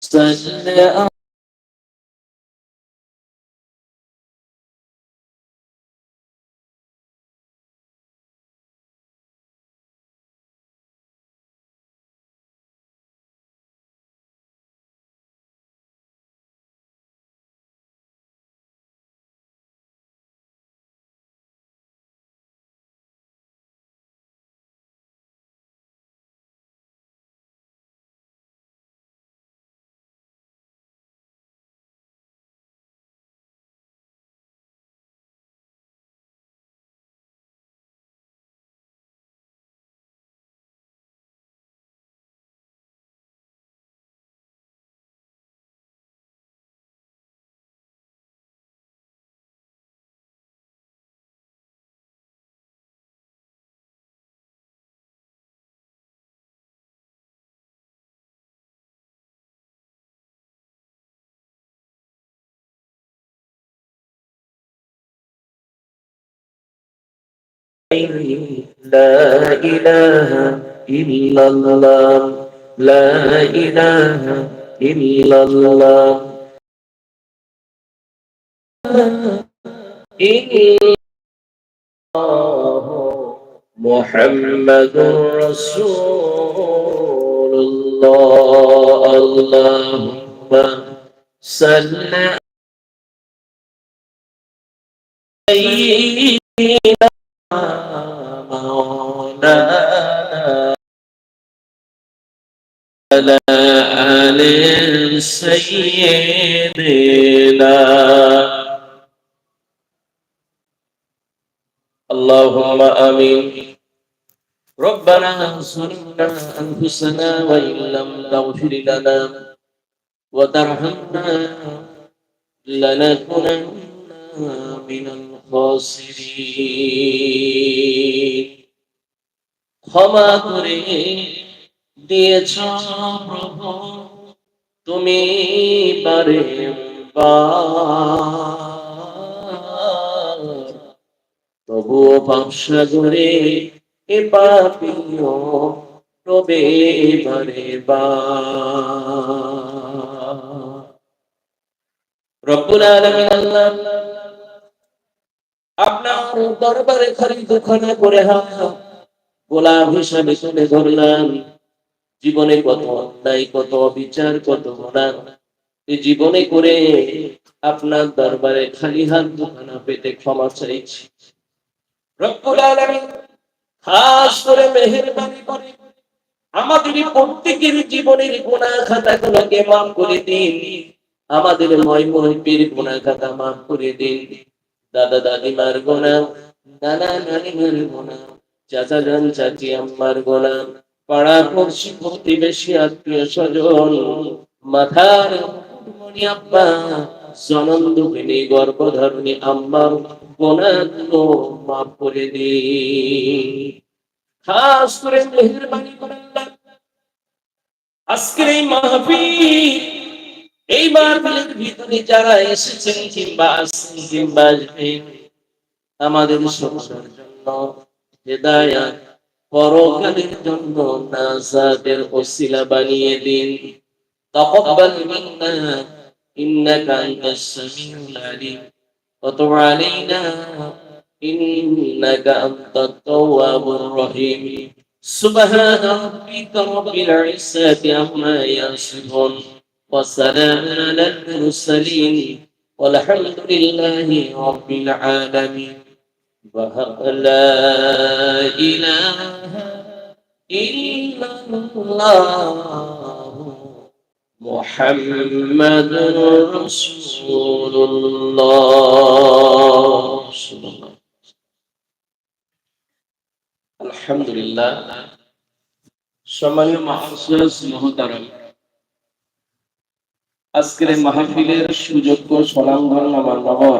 صل لا إله إلا الله لا إله إلا الله الله محمد رسول الله. اللهم صل مولانا على آل سيدنا اللهم آمين ربنا ظلمنا أنفسنا وإن لم تغفر لنا وترحمنا لنكونن من الخاسرين ক্ষমা করে দিয়েছ প্রভু। তুমি পারে। তবুও পাপসাগরে এ পাপিও তবে বারে বা আপনার দরবারে খালি দুখানা করে হাত গোলাম হিসাবে তুলে ধরলাম। জীবনে কত অন্যায়, কত বিচার কত এই জীবনে করে আপনার দরবারে খালি হাত দুখানা পেতে ক্ষমা চাইছি। খাস করে মেহেরবানি করে আমাদের প্রত্যেকের জীবনের গুনাহ খাতাগুলোকে মাফ করে দিন। আমাদের ময় মহিপীর গুনাহ খাতা মাফ করে দিন। দাদা দাদিমার গোনা নানা নানিমার গোনা চাচা যান চাচি আম্মার পাড়া প্রতিবেশী আত্মীয় স্বজন। মাথার আব্বা জনম দুঃখিনী আম্মার করে দিন। খাস করে মেহেরবানি করে আজকের এই এই মাহফিলের ভিতরে যারা এসেছেন কিংবা আসছেন কিংবা আসবেন, আমাদের সংসার জন্য হেদায়াত পরকালের জন্য নাজাতের ওসিলা বানিয়ে দিন তাকাব্বাল মিন্না ইন্নাকা আনতাস সামিউল আলিম ওয়া তুব আলাইনা ইন্নাকা আনতাত তাওয়াবুর রহিম سبحان ربك رب العزة عما يصفون وسلام على المرسلين والحمد لله رب العالمين ولا إله إلا الله محمد رسول الله الحمد لله সম্মানীয় মহাশয় মহতারাম আজকের এই মাহফিলের সুযোগ্য সনামধন্য আমার নগর